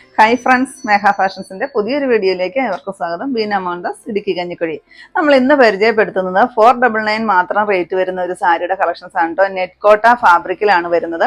Hi friends മേഘ ഫാഷൻസിന്റെ പുതിയൊരു വീഡിയോയിലേക്ക് ഏവർക്കും സ്വാഗതം. ബീന മോണ്ടസ് ഇടുക്കി കഞ്ഞിക്കുഴി. നമ്മൾ ഇന്ന് പരിചയപ്പെടുത്തുന്നത് ഫോർ ഡബിൾ നയൻ മാത്രം റേറ്റ് വരുന്ന ഒരു സാരിയുടെ കളക്ഷൻസ് ആണ് കേട്ടോ നെറ്റ് കോട്ട ഫാബ്രിക്കിലാണ് വരുന്നത്.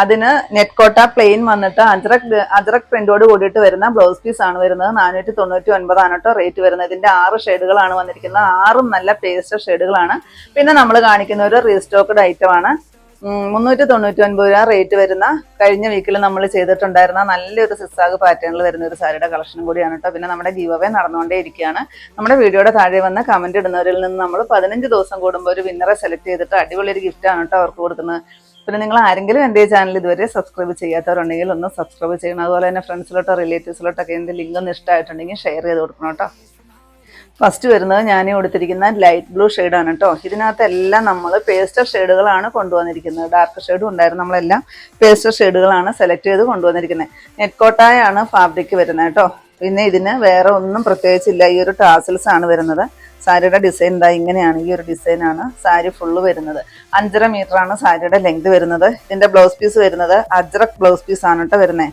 അതിന് നെറ്റ് കോട്ട പ്ലെയിൻ വന്നിട്ട് അജ്രക് അജ്രക് പ്രിന്റോട് കൂടിയിട്ട് വരുന്ന ബ്ലൗസ് പീസ് ആണ് വരുന്നത്. നാനൂറ്റി തൊണ്ണൂറ്റി ഒൻപതാണ് കേട്ടോ റേറ്റ് വരുന്നത്. ഇതിന്റെ ആറ് ഷെയ്ഡുകളാണ് വന്നിരിക്കുന്നത്. ആറും നല്ല പേസ്റ്റർ ഷെയ്ഡുകളാണ് പിന്നെ നമ്മൾ കാണിക്കുന്ന ഒരു റീസ്റ്റോക്ക്ഡ് ഐറ്റം ആണ്. ഉം, മുന്നൂറ്റി തൊണ്ണൂറ്റി ഒൻപത് രൂപ റേറ്റ് വരുന്ന കഴിഞ്ഞ വീക്കിൽ നമ്മൾ ചെയ്തിട്ടുണ്ടായിരുന്ന നല്ലൊരു സിസാഗ് പാറ്റേണിൽ വരുന്ന ഒരു സാരിയുടെ കളക്ഷനും കൂടിയാണ് കേട്ടോ പിന്നെ നമ്മുടെ ജീവവേ നടന്നുകൊണ്ടേ ഇരിക്കുകയാണ്. നമ്മുടെ വീഡിയോയുടെ താഴെ വന്ന് കമന്റ് ഇടുന്നവരിൽ നിന്ന് നമ്മൾ പതിനഞ്ച് ദിവസം കൂടുമ്പോൾ ഒരു വിന്നറെ സെലക്ട് ചെയ്തിട്ട് അടിപൊളി ഒരു ഗിഫ്റ്റ് ആണ് കേട്ടോ അവർക്ക് കൊടുക്കുന്നത്. പിന്നെ നിങ്ങൾ ആരെങ്കിലും എന്റെ ചാനൽ ഇതുവരെ സബ്സ്ക്രൈബ് ചെയ്യാത്തവരുണ്ടെങ്കിൽ ഒന്ന് സബ്സ്ക്രൈബ് ചെയ്യണം. അതുപോലെ തന്നെ ഫ്രണ്ട്സിലോട്ടോ റിലേറ്റീവ്സിലോട്ടൊക്കെ എന്റെ ലിങ്ക് ഒന്ന് ഇഷ്ടമായിട്ടുണ്ടെങ്കിൽ ഷെയർ ചെയ്ത് കൊടുക്കണം കേട്ടോ ഫസ്റ്റ് വരുന്നത് ഞാൻ കൊടുത്തിരിക്കുന്ന ലൈറ്റ് ബ്ലൂ ആണ് കേട്ടോ ഇതിനകത്തെല്ലാം നമ്മൾ പേസ്റ്റർ ഷെയ്ഡുകളാണ് കൊണ്ടുവന്നിരിക്കുന്നത്. ഡാർക്ക് ഷെയ്ഡും ഉണ്ടായിരുന്നു. നമ്മളെല്ലാം പേസ്റ്റർ ഷെയ്ഡുകളാണ് സെലക്ട് ചെയ്ത് കൊണ്ടുവന്നിരിക്കുന്നത്. നെറ്റ്കോട്ടായാണ് ഫാബ്രിക് വരുന്നത് കേട്ടോ പിന്നെ ഇതിന് വേറെ ഒന്നും പ്രത്യേകിച്ചില്ല. ഈ ഒരു ടാസിൽസ് ആണ് വരുന്നത്. സാരിയുടെ ഡിസൈൻ ഇതാ ഇങ്ങനെയാണ്. ഈ ഒരു ഡിസൈനാണ് സാരി ഫുള്ള് വരുന്നത്. അഞ്ചര മീറ്റർ ആണ് സാരിയുടെ ലെങ്ത് വരുന്നത്. ഇതിന്റെ ബ്ലൗസ് പീസ് വരുന്നത്. അജ്രക് ബ്ലൗസ് പീസ് ആണ് കേട്ടോ വരുന്നത്.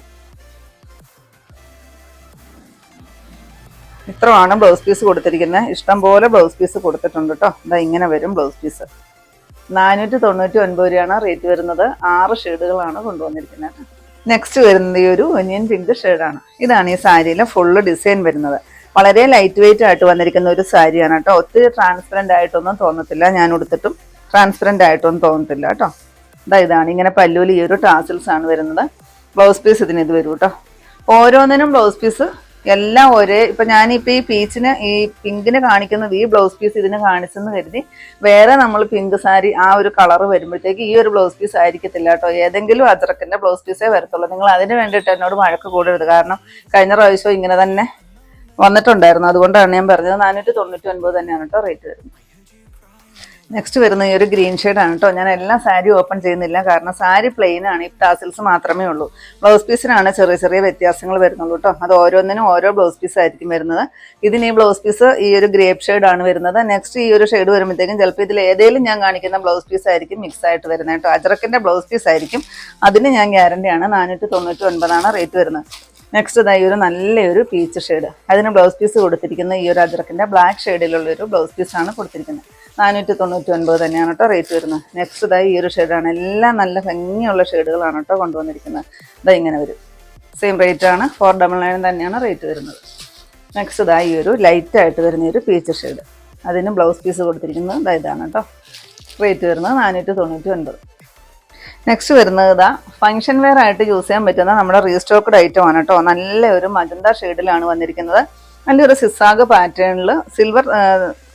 ഇത്രയാണ് ബ്ലൗസ് പീസ് കൊടുത്തിരിക്കുന്നത്. ഇഷ്ടം പോലെ ബ്ലൗസ് പീസ് കൊടുത്തിട്ടുണ്ട് കേട്ടോ. ഇതാ ഇങ്ങനെ വരും ബ്ലൗസ് പീസ് നാനൂറ്റി തൊണ്ണൂറ്റി ഒൻപത് രൂപയാണ് റേറ്റ് വരുന്നത്. ആറ് ഷെയ്ഡുകളാണ് കൊണ്ടുവന്നിരിക്കുന്നത്. നെക്സ്റ്റ് വരുന്നത് ഈ ഒരു ഒനിയൻ പിങ്ക് ഷെയ്ഡാണ് ഇതാണ് ഈ സാരിയിലെ ഫുള്ള് ഡിസൈൻ വരുന്നത്. വളരെ ലൈറ്റ് വെയിറ്റ് ആയിട്ട് വന്നിരിക്കുന്ന ഒരു സാരിയാണ് കേട്ടോ. ഒത്തിരി ട്രാൻസ്പെറന്റ് ആയിട്ടൊന്നും തോന്നത്തില്ല. ഞാൻ ഉടുത്തിട്ടും ട്രാൻസ്പെറന്റ് ആയിട്ടൊന്നും തോന്നത്തില്ല കേട്ടോ. ഇതാ ഇതാണ് ഇങ്ങനെ പല്ലൂൽ ഈ ഒരു ടാസിൽസ് ആണ് വരുന്നത്. ബ്ലൗസ് പീസ് ഇതിന് ഇത് വരും കേട്ടോ. ഓരോന്നിനും ബ്ലൗസ് പീസ് എല്ലാം ഒരേ ഇപ്പൊ ഞാനിപ്പോ ഈ പീച്ചിന് ഈ പിങ്കിന് കാണിക്കുന്നത് ഈ ബ്ലൗസ് പീസ് ഇതിന് കാണിച്ചെന്ന് കരുതി വേറെ നമ്മൾ പിങ്ക് സാരി ആ ഒരു കളർ വരുമ്പോഴത്തേക്ക് ഈ ഒരു ബ്ലൗസ് പീസ് ആയിരിക്കത്തില്ല കേട്ടോ. ഏതെങ്കിലും അജറക്കിന്റെ ബ്ലൗസ് പീസേ വരത്തുള്ളൂ. നിങ്ങൾ അതിന് വേണ്ടിയിട്ട് എന്നോട് വഴക്ക് കൂടരുത്. കാരണം കഴിഞ്ഞ പ്രാവശ്യം ഇങ്ങനെ തന്നെ വന്നിട്ടുണ്ടായിരുന്നു. അതുകൊണ്ടാണ് ഞാൻ പറഞ്ഞത് നാനൂറ്റി തൊണ്ണൂറ്റി ഒൻപത് തന്നെയാണ് കേട്ടോ റേറ്റ് വരുന്നത്. നെക്സ്റ്റ് വരുന്ന ഈ ഒരു ഗ്രീൻ ആണ് കേട്ടോ ഞാൻ എല്ലാ സാരി ഓപ്പൺ ചെയ്യുന്നില്ല. കാരണം സാരി പ്ലെയിൻ ആണ്. ഈ ടാസിൽസ് മാത്രമേ ഉള്ളൂ. ബ്ലൗസ് പീസിനാണ് ചെറിയ ചെറിയ വ്യത്യാസങ്ങൾ വരുന്നുള്ളൂ കേട്ടോ അത് ഓരോന്നിനും ഓരോ ബ്ലൗസ് പീസ് ആയിരിക്കും വരുന്നത്. ഇതിന് ഈ ബ്ലൗസ് പീസ് ഈ ഒരു ഗ്രേപ്പ് ആണ് വരുന്നത്. നെക്സ്റ്റ് ഈ ഒരു ഷെയ്ഡ് വരുമ്പോഴത്തേക്കും ചിലപ്പോൾ ഇതിൽ ഏതെങ്കിലും ഞാൻ കാണിക്കുന്ന ബ്ലൗസ് പീസ് ആയിരിക്കും മിക്സ് ആയിട്ട് വരുന്നത് കേട്ടോ അജറക്കിന്റെ ബ്ലൗസ് പീസ് ആയിരിക്കും. അതിന് ഞാൻ ഗ്യാരണ്ടിയാണ് നാനൂറ്റി തൊണ്ണൂറ്റി ഒൻപതാണ് റേറ്റ് വരുന്നത്. നെക്സ്റ്റ് ഇതായി ഒരു നല്ലൊരു പീച്ച് ഷെയ്ഡ് അതിന് ബ്ലൗസ് പീസ് കൊടുത്തിരിക്കുന്ന ഈ ഒരു അജറക്കിന്റെ ബ്ലാക്ക് ഷെയ്ഡിലുള്ള ഒരു ബ്ലൗസ് പീസാണ് കൊടുത്തിരിക്കുന്നത്. നാനൂറ്റി തൊണ്ണൂറ്റി ഒൻപത് തന്നെയാണ് കേട്ടോ റേറ്റ് വരുന്നത്. നെക്സ്റ്റ് ഇതായി ഈ ഒരു ഷെയ്ഡാണ് എല്ലാം നല്ല ഭംഗിയുള്ള ഷെയ്ഡുകളാണ് കേട്ടോ കൊണ്ടുവന്നിരിക്കുന്നത്. ഇതാ ഇങ്ങനെ വരും. സെയിം റേറ്റ് ആണ്. ഫോർ ഡബിൾ നയൻ തന്നെയാണ് റേറ്റ് വരുന്നത്. നെക്സ്റ്റ് ഇതായി ഒരു ലൈറ്റ് ആയിട്ട് വരുന്ന ഒരു പീച്ച് ഷെയ്ഡ് അതിന് ബ്ലൗസ് പീസ് കൊടുത്തിരിക്കുന്നത് ഇതാ ഇതാണ് കേട്ടോ. റേറ്റ് വരുന്നത് നാനൂറ്റി തൊണ്ണൂറ്റി ഒൻപത് നെക്സ്റ്റ് വരുന്നത് ഇതാ ഫംഗ്ഷൻ വെയർ ആയിട്ട് യൂസ് ചെയ്യാൻ പറ്റുന്ന നമ്മുടെ റീസ്റ്റോക്ക്ഡ് ഐറ്റം ആണ് കേട്ടോ. നല്ല ഒരു മജന്ത ഷെയ്ഡിലാണ് വന്നിരിക്കുന്നത്. നല്ലൊരു സിസാഗ് പാറ്റേണിൽ സിൽവർ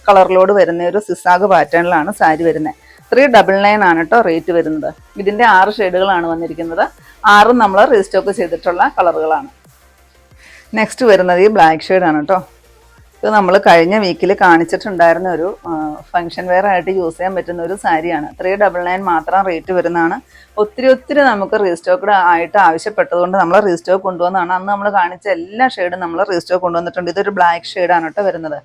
കളറിലോട് വരുന്ന ഒരു സിസാഗ് പാറ്റേണിലാണ് സാരി വരുന്നത് ത്രീ ഡബിൾ നയൻ ആണ് കേട്ടോ റേറ്റ് വരുന്നത്. ഇതിന്റെ ആറ് ഷെയ്ഡുകളാണ് വന്നിരിക്കുന്നത്. ആറും നമ്മൾ റീസ്റ്റോക്ക് ചെയ്തിട്ടുള്ള കളറുകളാണ് നെക്സ്റ്റ് വരുന്നത് ഈ ബ്ലാക്ക് ഷെയ്ഡാണ് കേട്ടോ. ഇത് നമ്മൾ കഴിഞ്ഞ വീക്കിൽ കാണിച്ചിട്ടുണ്ടായിരുന്ന ഒരു ഫംഗ്ഷൻ വെയർ ആയിട്ട് യൂസ് ചെയ്യാൻ പറ്റുന്ന ഒരു സാരിയാണ്. ത്രീ ഡബിൾ നയൻ മാത്രം റേറ്റ് വരുന്നതാണ്. ഒത്തിരി ഒത്തിരി നമുക്ക് റീസ്റ്റോക്ക്ഡ് ആയിട്ട് ആവശ്യപ്പെട്ടതുകൊണ്ട് നമ്മൾ റീസ്റ്റോക്ക് കൊണ്ടുവന്നതാണ്. അന്ന് നമ്മൾ കാണിച്ച എല്ലാ ഷെയ്ഡും നമ്മൾ റീസ്റ്റോക്ക് കൊണ്ടുവന്നിട്ടുണ്ട്. ഇതൊരു ബ്ലാക്ക് ഷെയ്ഡാണ് കേട്ടോ വരുന്നത്.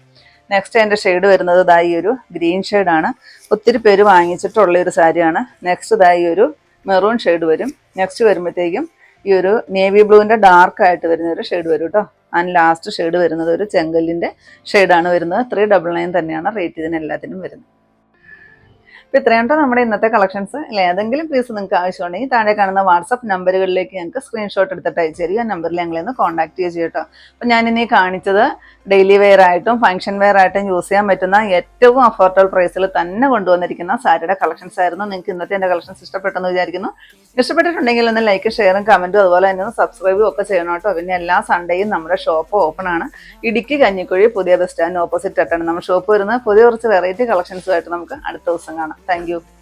നെക്സ്റ്റ് അതിന്റെ ഷെയ്ഡ് വരുന്നത് ഇതാ ഈ ഒരു ഗ്രീൻ ഷെയ്ഡാണ് ഒത്തിരി പേര് വാങ്ങിച്ചിട്ടുള്ള ഒരു സാരിയാണ്. നെക്സ്റ്റ് ഇതാ ഈ ഒരു മെറൂൺ ഷെയ്ഡ് വരും. നെക്സ്റ്റ് വരുമ്പോഴത്തേക്കും ഈ ഒരു നേവി ബ്ലൂവിന്റെ ഡാർക്ക് ആയിട്ട് വരുന്ന ഒരു ഷെയ്ഡ് വരും കേട്ടോ. ആൻഡ് ലാസ്റ്റ് ഷെയ്ഡ് വരുന്നത് ഒരു ചെങ്കല്ലിന്റെ ഷെയ്ഡാണ് വരുന്നത്. ത്രീ ഡബിൾ നയൻ തന്നെയാണ് റേറ്റ് ഇതിന് എല്ലാത്തിനും വരുന്നത്. അപ്പോൾ ഇത്രയും കേട്ടോ നമ്മുടെ ഇന്നത്തെ കളക്ഷൻസ് അല്ലെ? ഏതെങ്കിലും പീസ് നിങ്ങൾക്ക് ആവശ്യമുണ്ടെങ്കിൽ താഴെ കാണുന്ന വാട്സപ്പ് നമ്പറുകളിലേക്ക് ഞങ്ങൾക്ക് സ്ക്രീൻഷോട്ട് എടുത്തിട്ട് അയച്ചു തരിക. നമ്പറിൽ ഞങ്ങളെ ഒന്ന് കോൺടാക്ട് ചെയ്യുക കേട്ടോ അപ്പോൾ ഇനി കാണിച്ചത് ഡെയിലി വെയർ ആയിട്ടും ഫംഗ്ഷൻ വെയർ ആയിട്ടും യൂസ് ചെയ്യാൻ പറ്റുന്ന ഏറ്റവും അഫോർഡബിൾ പ്രൈസിൽ തന്നെ കൊണ്ടുവന്നിരിക്കുന്ന സാരിയുടെ കളക്ഷൻസ് ആയിരുന്നു. നിങ്ങൾക്ക് ഇന്നത്തെ എന്റെ കളക്ഷൻസ് ഇഷ്ടപ്പെട്ടെന്ന് വിചാരിക്കുന്നു. ഇഷ്ടപ്പെട്ടിട്ടുണ്ടെങ്കിൽ ഒന്ന് ലൈക്ക് ഷെയറും കമന്റും അതുപോലെ തന്നെ ഒന്ന് സബ്സ്ക്രൈബും ഒക്കെ ചെയ്യണം കേട്ടോ. പിന്നെ എല്ലാ സൺഡേയും നമ്മുടെ ഷോപ്പ് ഓപ്പൺ ആണ്. ഇടുക്കി കഞ്ഞിക്കുഴി പുതിയ ബസ് സ്റ്റാൻഡ് ഓപ്പോസിറ്റ് ആയിട്ടാണ് നമ്മുടെ ഷോപ്പ് വരുന്നത് പുതിയ കുറച്ച് വെറൈറ്റി കളക്ഷൻസുമായിട്ട് നമുക്ക് അടുത്ത ദിവസം കാണാം. താങ്ക്